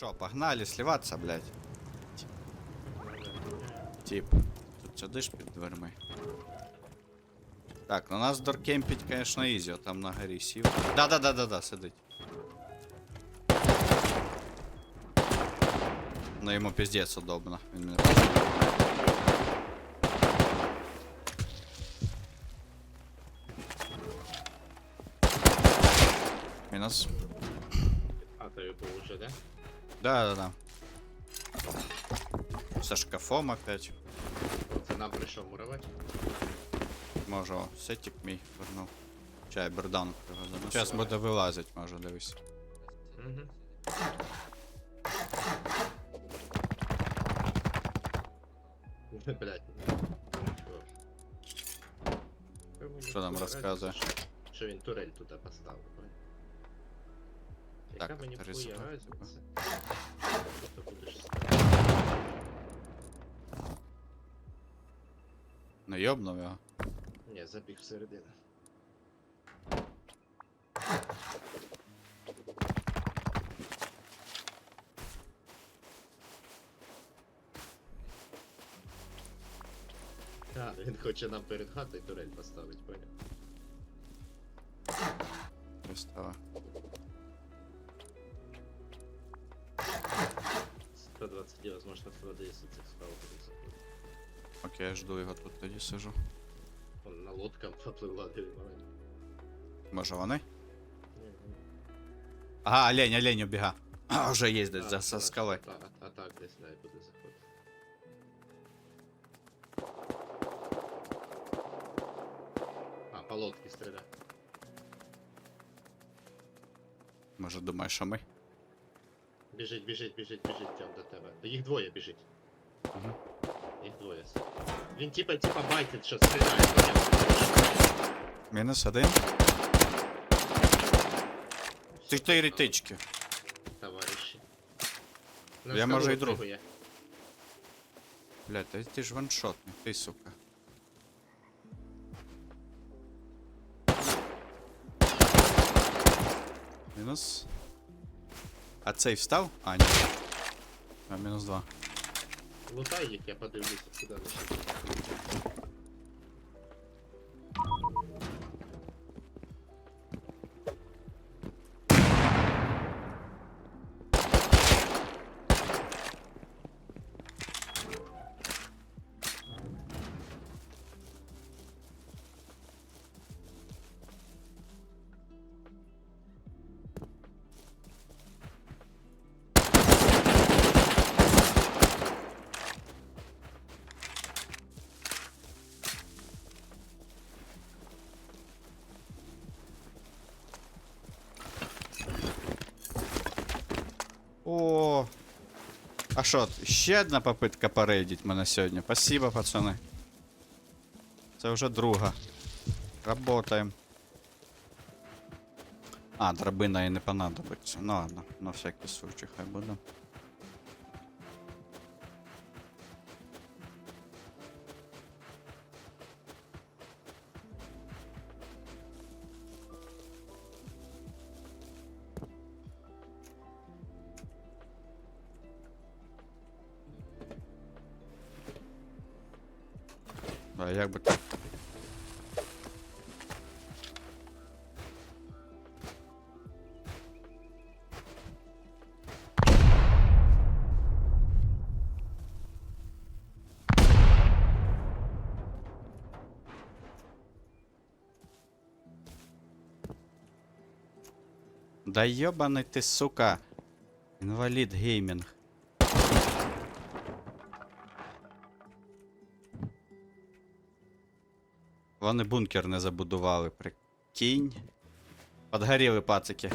Що, погнали сливатися, блядь. Тип. Тут сидиш під дверми. Так, ну нас доркемпить, конечно, ізі, там на горі сів. Да-да-да-да-да, сидить. Ну йому пиздец удобно. Він мене Мінус. А, то его уже, да? Да-да-да. Со шкафом опять. Це нам прийшов муровать. Може, о, сетик мій вернув. Чай, берданку його занесу. Зараз буде вилазить, може, дивись. Угу. Блять. Що там розказує? Що він турель туди поставив. понял? Так, Яка мені тарису, хуя так. разниця? Що ти будеш ставити? Ну йобнув його. Ні, забіг всередину. А, він хоче нам перед хатою турель поставити, поняв? Пристава. 120 возможно, вкладається цих скал буде заходити. Окей, я жду його тут тоді сижу. Он на лодкам попливла диви маленька. Може вони? Ні, ні. Ага, олень, олень убіга. А, вже їздить А, за со так, скали. А, а, а так десь не буде заходити. А, по лодці стріляє. Може думаєш, що ми? Біжить, біжить, біжить, біжить там до тебе. Та Їх двоє біжить. Мгм. Їх двоє. Він типа, типа байтить, що стріляє. поняв? Мінус один. Чотири тички. Товариші. Я, скалу може, і друг. пригує. Блядь, та ти ж ваншотний, ти сука. Мінус. А цей встав? А, ні. А, мінус два. Лутай їх, я подивлюся, куди вони О. А що, ще одна попитка порейдить мене сьогодні. Спасибо, пацани. Це вже друга. Работаем. А, драбина і не понадобиться. Ну ладно, на всякий случай хай буде. А як би так? Да ёбаный ты, сука. Инвалид гейминг. Вони бункер не забудували, прикинь. Подгоріли пацики.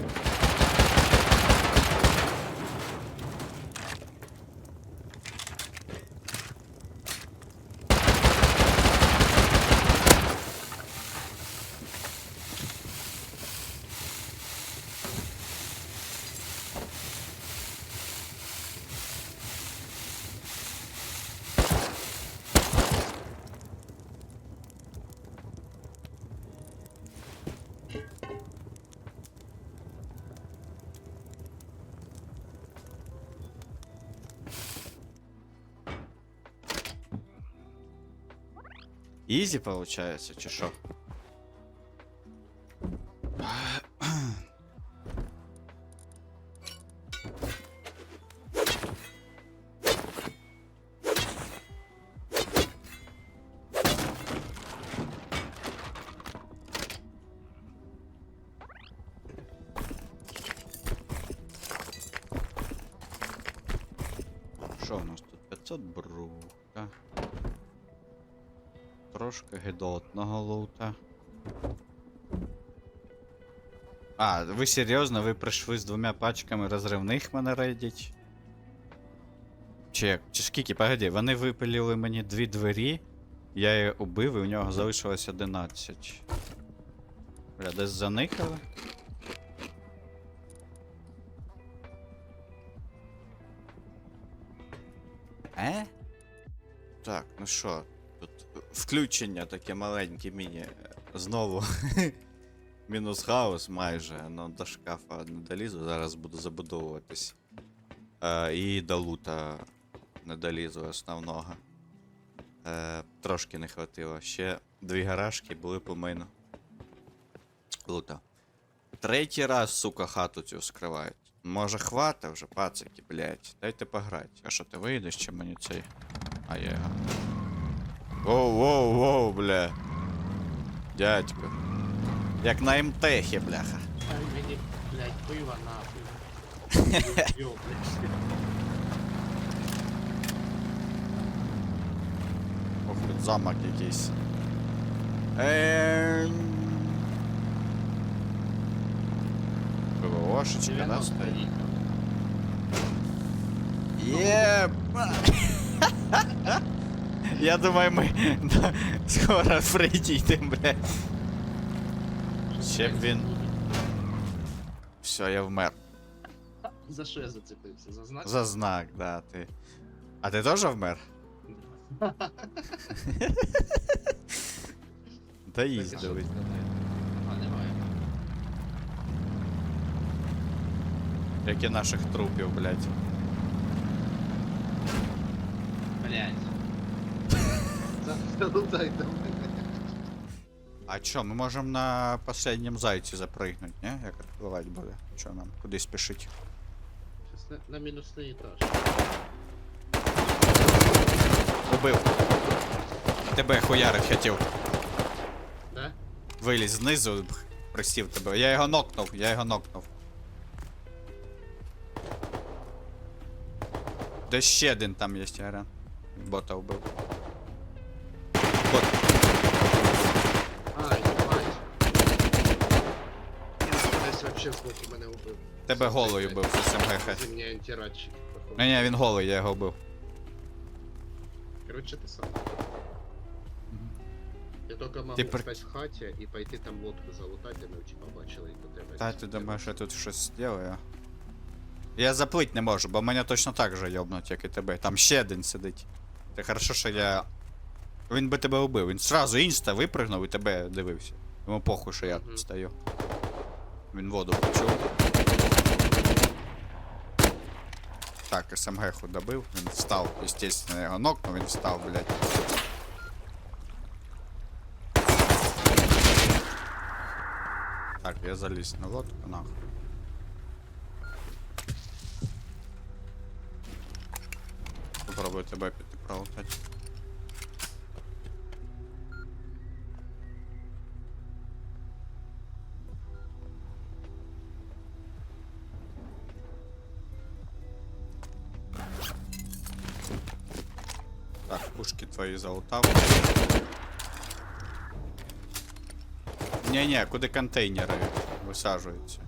Ізі, получається, чи що? Що у нас тут? 500 брука. Трошки гидотного лута. А, ви серйозно? Ви прийшли з двома пачками розривних мене рейдять? Чи? Чи скільки? Погоди, вони випилили мені дві двері, я її убив і у нього залишилось 11. Бля, десь заникали? Е? Так, ну що, включення таке маленьке міні. Знову. Мінус хаос майже, но до шкафа не долізу, зараз буду забудовуватись. Е, і до лута не долізу основного. Е, трошки не хватило. Ще дві гаражки були по мину. Лута. Третій раз, сука, хату цю скривають. Може хвата вже, пацики, блять. Дайте пограти. А що ти вийдеш, чи мені цей. А я. Воу, воу, воу, бля. Дядько. Як на МТХі, бляха. Ай, мені, блядь, пиво нахуй. Йо, блядь. Ох, тут замок якийсь. Ем... ПВОшечка, да, 90 стоїть? їхав. Єба! Я думаю, ми скоро прийдемо, блядь. Ще б він. Все, я вмер. За що я зацепився? За знак? За знак, да, ти. А ти теж вмер? Та їздили. А, немає. Як і наших трупів, блядь. Блядь. Залутай до. А чо, ми можемо на последнім зайці запригнути, не? Як відпливати буде? Чо нам? Куди спішить? Щас на, на мінусний етаж. Убив. Тебе хуярить хотів. Да? Виліз знизу, присів тебе. Я його нокнув, я його нокнув. Де ще один там є Яран. Бота вбив. Він десь вообще з боку мене убив. Тебе голою бив з СМГХ. Зимній антирадчик. походу. Ні, ні, він голий, я його вбив. Короче, ти сам. Я тільки можу Ти при- в хаті і пойти там лодку залутати, ми очі побачили і до тебе. Та ти думаєш, я тут щось зроблю? Я заплить не можу, бо мене точно так же йобнуть, як і тебе. Там ще один сидить. Ти хорошо, що я. Він би тебе убив. Він сразу інста випригнув і тебе дивився. Йому похуй, що я Мгм. тут стою. Він воду почув. Так, СМГ-ху добив, він встав, естественно, я його нокнув, він встав, блядь. Так, я заліз на лодку, нахуй. Попробую тебе піти пролутати. Твої залутав. Ні-ні, куди контейнери висаджуються.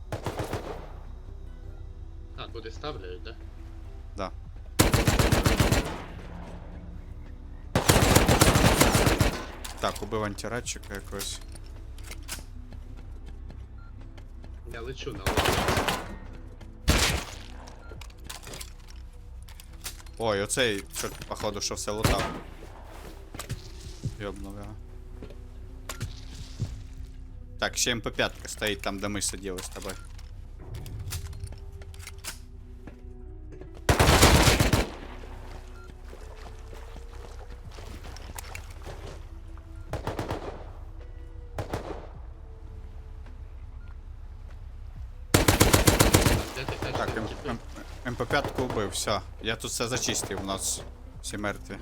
А, куди ставляють, да? Да. Так, убив антирадчика якогось. Я лечу на лодку. Ой, оцей, що, походу, що все лутав. Ёбнула. Так, 7 по пятка стоит там, да мы садилась с тобой. Так, МП-5 убив, все. Я тут все зачистил, у нас. все мертві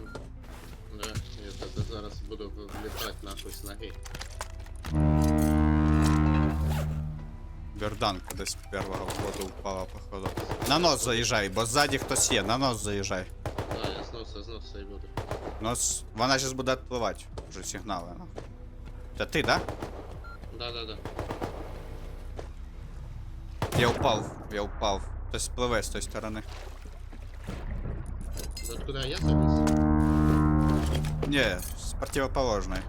буду влітати нахуй з ноги. Берданка десь первого входу упала, походу. На нос заїжджай, бо ззаді хтось є, на нос заїжджай. Да, я з носа, з носа і буду. Нос. Вона зараз буде відпливати. Вже сигнали, ну. Це ти, да? Да, да, да. Я упав, я упав. Хтось пливе з тої сторони. Откуда я заліз? Ні, з противоположної.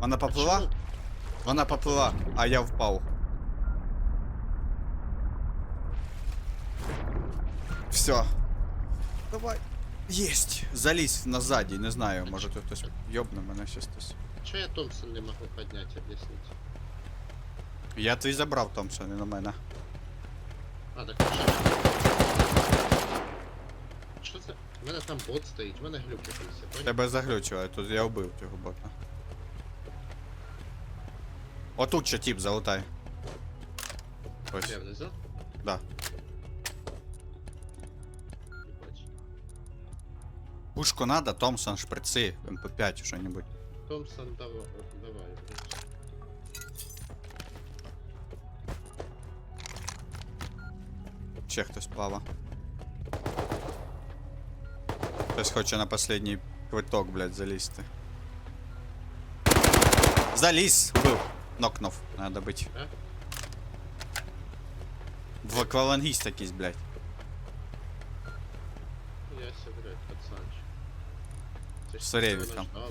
Вона поплила? Чому? Вона поплила, а я впав. Все. Давай. Єсть. Залізь назаді, не знаю, може тут хтось йобне мене щось хтось. Чо я Томпсон не можу підняти, об'ясніть? Я твій забрав, Томпсон, не на мене. А, так що? Що це? У мене там бот стоїть, в мене глюк якийсь. Тебе заглючували, тут я вбив цього бота. Отут ще тип, залутай. Ось, Де внизу? да. Пушку надо, Томпсон, шприцы, МП5, что-нибудь. Томпсон, давай, давай. Ще хтось плава. Хтось хоче на последній квиток, блядь, залізти. Заліз! Убив. Нокнув. Надо бить. А? В аквалангіст якийсь, блядь. Я себе, блядь, пацанчик. Це ж З Реві вона там. ждала.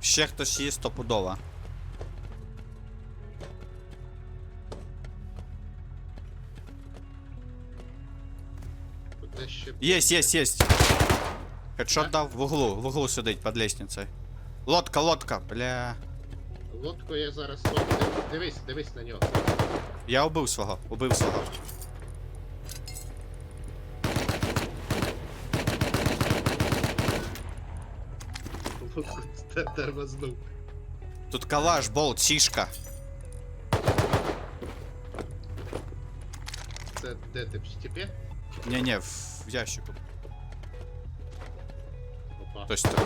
Ще хтось є стопудово. Тут десь ще... Есть, есть, есть. Хедшот Да? дав в углу, в углу сидить під лестницей. Лодка, лодка, бля. Лодку я зараз... лодку- Дивись, дивись на нього. Я убив свого, убив свого. Лодку т- тормознув. Тут калаш, болт, сішка. Це де ти в степі? Не-не, в, в ящику. Опа. То есть... э,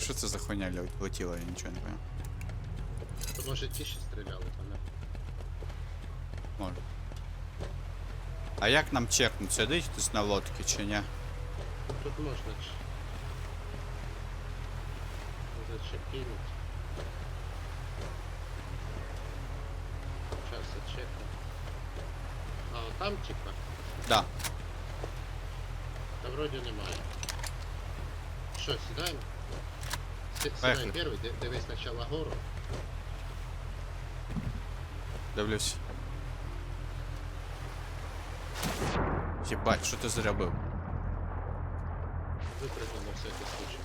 Що це за хуйня ле- летіла, я нічого не понял. То може ті ще стріляли, пане. Може. А як нам чекнуть, сидить хтось на лодці чи ні? Тут можна ч... Зачекинуть. Сейчас чекну. А, от там типа? Да. Та вроді немає. Що, сідаємо? Сі- Поехали. Сідай перший, ди- дивись спочатку гору. Дивлюсь. Єбать, що ти зробив? Випрыгну на всякий случай.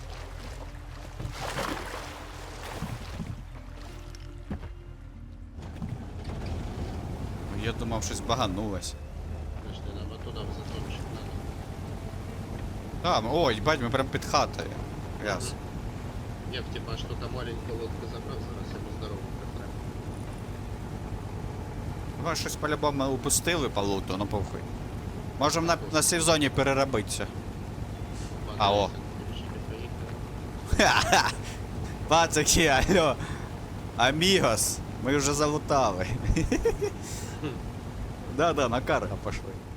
Я думав, щось баганулось. Подожди, нам оттуда в затончик надо. А, ну, ой, бать, ми прям під хатою. Яс. Я б типа что-то маленькую лодку забрал, зараз йому здорово притримав. Ви щось по-любому упустили по луту, ну похуй. Можемо на, на сезоні переробитися. А, о. Ха-ха! Пацаки, алло. Амігос. Ми вже залутали. Да-да, на карго пошли.